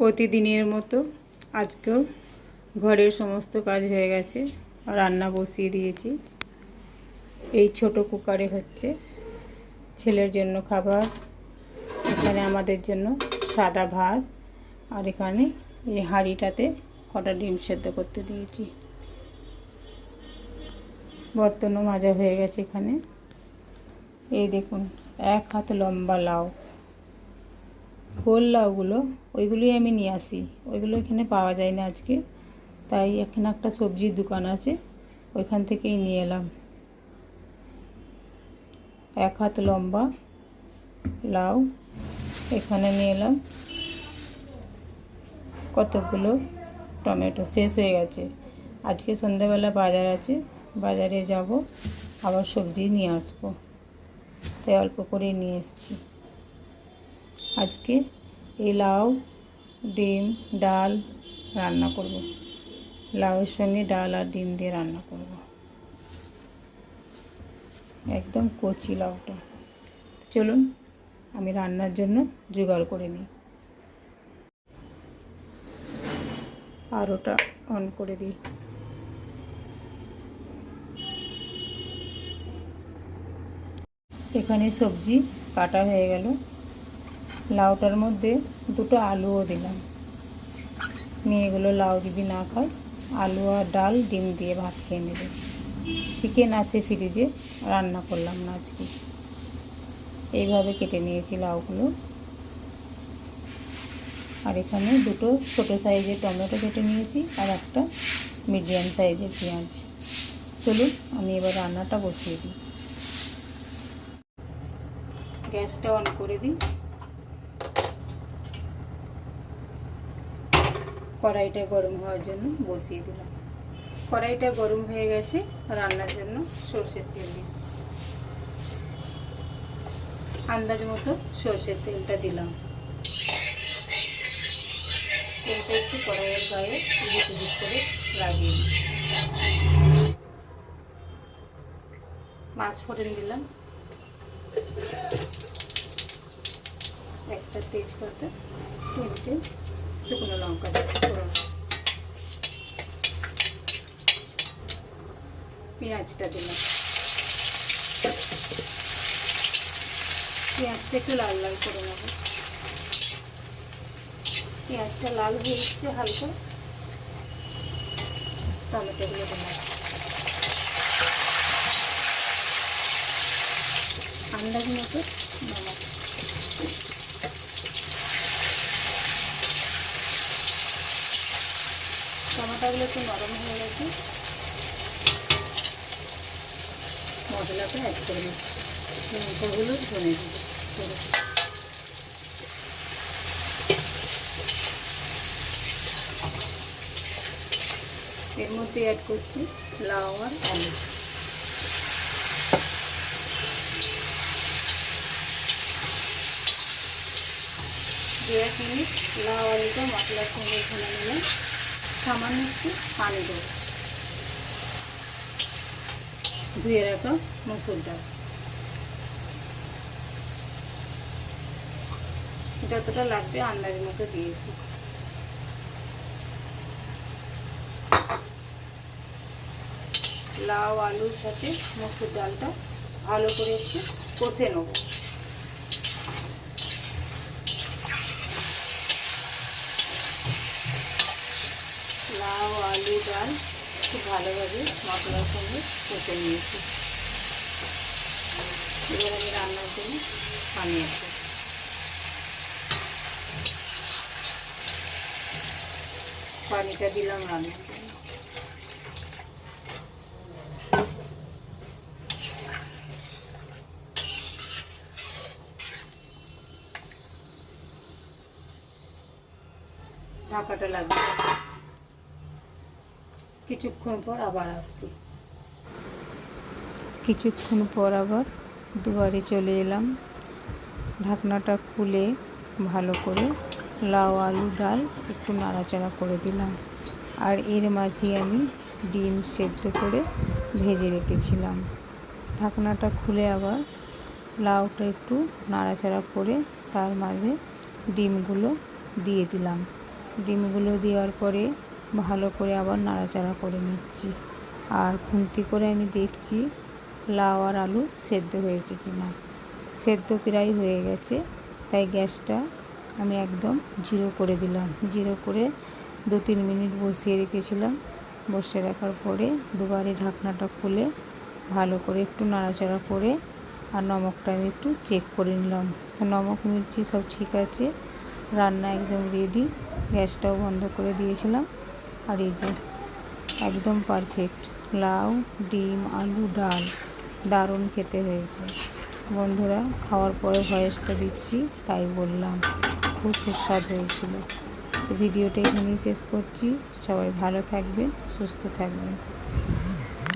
প্রতিদিনের মতো আজকেও ঘরের সমস্ত কাজ হয়ে গেছে রান্না বসিয়ে দিয়েছি। এই ছোট কুকারে হচ্ছে ছেলের জন্য খাবার, এখানে আমাদের জন্য সাদা ভাত, আর এখানে এই হাঁড়িটাতে কটা ডিম সেদ্ধ করতে দিয়েছি। বর্তনও মাজা হয়ে গেছে এখানে। এই দেখুন, এক হাত লম্বা লাউ। গোল লাউগুলো, ওইগুলোই আমি নিয়ে আসি। ওইগুলো এখানে পাওয়া যায় না আজকে। তাই এখানে একটা সবজির দোকান আছে, ওইখান থেকেই নিয়ে এলাম। এক হাত লম্বা লাউ এখানে নিয়ে এলাম। কতগুলো টমেটো? শেষ হয়ে গেছে। আজকে সন্ধ্যাবেলা বাজার আছে। বাজারে যাব, আবার সবজি নিয়ে আসব। তাই অল্প করে নিয়ে এসেছি। আজকে এই লাউ ডিম, ডাল রান্না করব। লাউয়ের সঙ্গে ডাল আর ডিম দিয়ে রান্না করব। একদম কচি লাউটা। চলুন, আমি রান্নার জন্য জোগাড় করে নিই। আর ওটা অন করে দিই। এখানে সবজি কাটা হয়ে গেল। লাউটার মধ্যে দুটো আলুও দিলাম। মেয়েগুলো লাউ যদি না খায় আলু আর ডাল, ডিম দিয়ে ভাত খেয়ে নেবে। চিকেন আছে ফ্রিজে, রান্না করলাম না আজকে। এইভাবে কেটে নিয়েছি লাউগুলো। আর এখানে দুটো ছোটো সাইজের টমেটো কেটে নিয়েছি আর একটা মিডিয়াম সাইজের পেঁয়াজ। চলুন, আমি এবার রান্নাটা বসিয়ে দিই। গ্যাসটা অন করে দিই। কড়াইটা গরম হওয়ার জন্য বসিয়ে দিলাম। কড়াইটা গরম হয়ে গেছে, রান্নার জন্য সর্ষের তেল দিচ্ছি। আন্দাজ মতো সর্ষের তেলটা দিলাম। তেলটা একটু কড়াইয়ের গায়ে উদিক উদিক করে লাগিয়ে দিই মাছ ফোড়ন দিলাম। একটা তেজপাতা, তিনটে শুকনো লঙ্কা পেঁয়াজটা দিলাম পেঁয়াজটা একটু লাল লাল করে নেব পেঁয়াজটা লাল হয়ে এসছে হালকা টমেটোগুলো দিলাম আন্দাজ মতো নমক টমেটোগুলো একটু নরম হয়ে গেছে। মশলাটা অ্যাড করে দিচ্ছি লঙ্কাগুলো এর মধ্যে অ্যাড করছি লাউ আর আলু। দু এক মিনিট লাউ, আলুটা মশলার সঙ্গে ভুনে নিলে সামান্য একটু পানি দেবো। ধুয়ে রাখা মসুর ডাল। যতটা লাগবে আন্দাজ মতো দিয়েছি। লাউ, আলুর সাথে মসুর ডালটা ভালো করে একটু কষে নেব। লাউ আলু, ডাল, খুব ভালোভাবে মশলার সঙ্গে কষে নিয়েছি। এবার আমি রান্নার জন্য পানি আছে পানিটা দিলাম রান্নার জন্য। ঢাকাটা লাগবে কিছুক্ষণ পর আবার আসছি। কিছুক্ষণ পর আবার দুয়ারে চলে এলাম। ঢাকনাটা খুলে ভালো করে লাউ, আলু, ডাল একটু নাড়াচাড়া করে দিলাম। আর এর মাঝে আমি ডিম সেদ্ধ করে ভেজে রেখেছিলাম। ঢাকনাটা খুলে আবার লাউটা একটু নাড়াচাড়া করে তার মাঝে ডিমগুলো দিয়ে দিলাম। ডিমগুলো দেওয়ার পরে ভালো করে আবার নাড়াচাড়া করে নিচ্ছি। আর খুন্তি করে আমি দেখছি লাউ আর আলু সেদ্ধ হয়েছে কি না সেদ্ধ প্রায় হয়ে গেছে, তাই গ্যাসটা আমি একদম জিরো করে দিলাম। জিরো করে দু তিন মিনিট বসিয়ে রেখেছিলাম। বসিয়ে রাখার পরে দুবারে ঢাকনাটা খুলে ভালো করে একটু নাড়াচাড়া করে আর নমকটা আমি একটু চেক করে নিলাম। তো নমক, মির্চি সব ঠিক আছে, রান্না একদম রেডি গ্যাসটাও বন্ধ করে দিয়েছিলাম। আর এই যে, একদম পারফেক্ট লাউ, ডিম, আলু, ডাল, দারুণ খেতে হয়েছে। বন্ধুরা, খাওয়ার পরে ভয়েসটা দিচ্ছি, তাই বললাম। খুব সুস্বাদ হয়েছিল। তো ভিডিওটা এখানেই শেষ করছি। সবাই ভালো থাকবেন, সুস্থ থাকবেন।